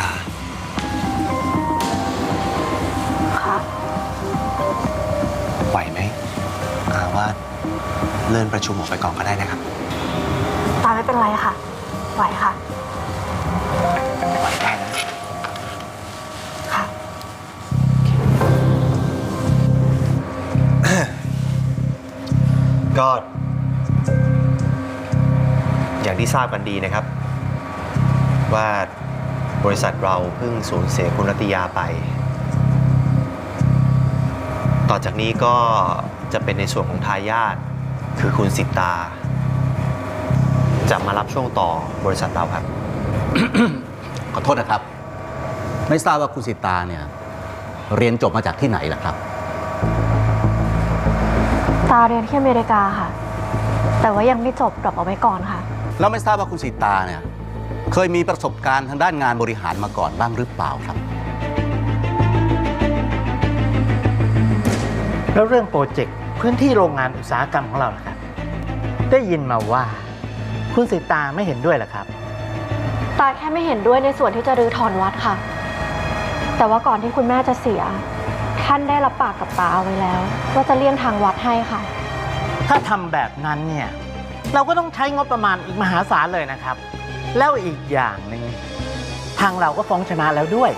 ตา ครับ ไหวไหมอาว่าเลื่อนประชุมออกไปก่อนก็ได้นะครับ ตาไม่เป็นไรค่ะ ไหวค่ะ ไหวได้ค่ะ ก็ อย่างที่ทราบกันดีนะครับ ว่า บริษัทเราเพิ่งสูญเสียคุณรัตยาไป ต่อจากนี้ก็จะเป็นในส่วนของทายาทคือคุณสิตา จะมารับช่วงต่อบริษัทเราครับ ขอโทษนะครับ ไม่ทราบว่าคุณสิตาเนี่ย เรียนจบมาจากที่ไหนล่ะครับ ตาเรียนที่อเมริกาค่ะ แต่ว่ายังไม่จบดรอปเอาไว้ก่อนค่ะ แล้วไม่ทราบว่าคุณสิตาเนี่ย เคยมีประสบการณ์ทางด้านงานบริหารมาก่อนบ้างหรือเปล่าครับ แล้วเรื่องโปรเจกต์พื้นที่โรงงานอุตสาหกรรมของเราล่ะครับ ได้ยินมาว่า คุณสิตาไม่เห็นด้วยเหรอครับ ตาแค่ไม่เห็นด้วยในส่วนที่จะรื้อถอนวัดค่ะ แต่ว่าก่อนที่คุณแม่จะเสีย ท่านได้รับปากกับตาเอาไว้แล้ว ว่าจะเลี่ยงทางวัดให้ค่ะ ถ้าทำแบบนั้นเนี่ย เราก็ต้องใช้งบประมาณอีกมหาศาลเลยนะครับ แล้วอีกอย่างหนึ่งทางเราก็ฟ้องชนะแล้วด้วย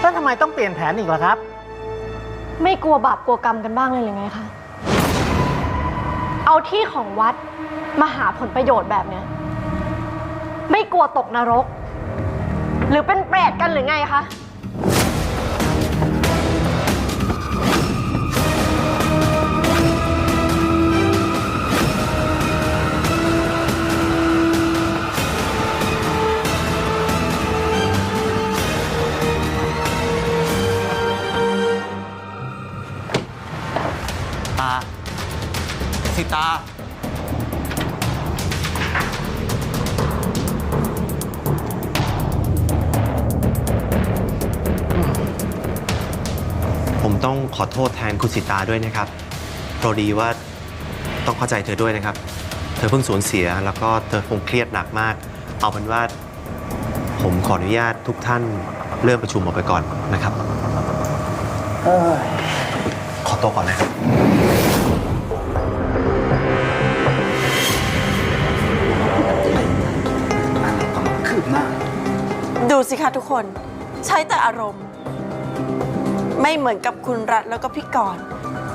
แล้วทำไมต้องเปลี่ยนแผนอีกล่ะครับ ไม่กลัวบาปกลัวกรรมกันบ้างเลยหรือไงคะ เอาที่ของวัดมาหาผลประโยชน์แบบเนี้ย ไม่กลัวตกนรก หรือเป็นเปรตกันหรือไงคะ สิตา ผมต้องขอโทษแทนคุณสิตาด้วยนะครับเพราะดีว่าต้องเข้าใจเธอด้วยนะครับ เธอเพิ่งสูญเสียแล้วก็เธอคงเครียดหนักมาก เอาเป็นว่า ผมขออนุญาตทุกท่านเลื่อนประชุมออกไปก่อนนะครับ ขอตัวก่อนนะครับ สิคะทุกคน ใช้แต่อารมณ์ ไม่เหมือนกับคุณรัฐแล้วก็พี่กรณ์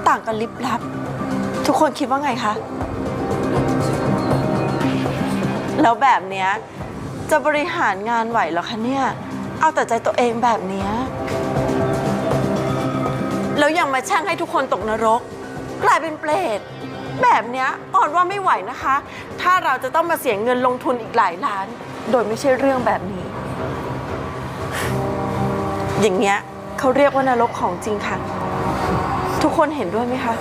ต่างกันลิบลับ ทุกคนคิดว่าไงคะ แล้วแบบเนี้ยจะบริหารงานไหวเหรอคะเนี่ย เอาแต่ใจตัวเองแบบเนี้ยแล้วยังมาแช่งให้ทุกคนตกนรก กลายเป็นเปรตแบบเนี้ยอ่อนว่าไม่ไหวนะคะ ถ้าเราจะต้องมาเสียเงินลงทุนอีกหลายล้าน โดยไม่ใช่เรื่องแบบนี้ อย่างเงี้ยเขาเรียกว่านรกของจริงค่ะ ทุกคนเห็นด้วยไหมคะ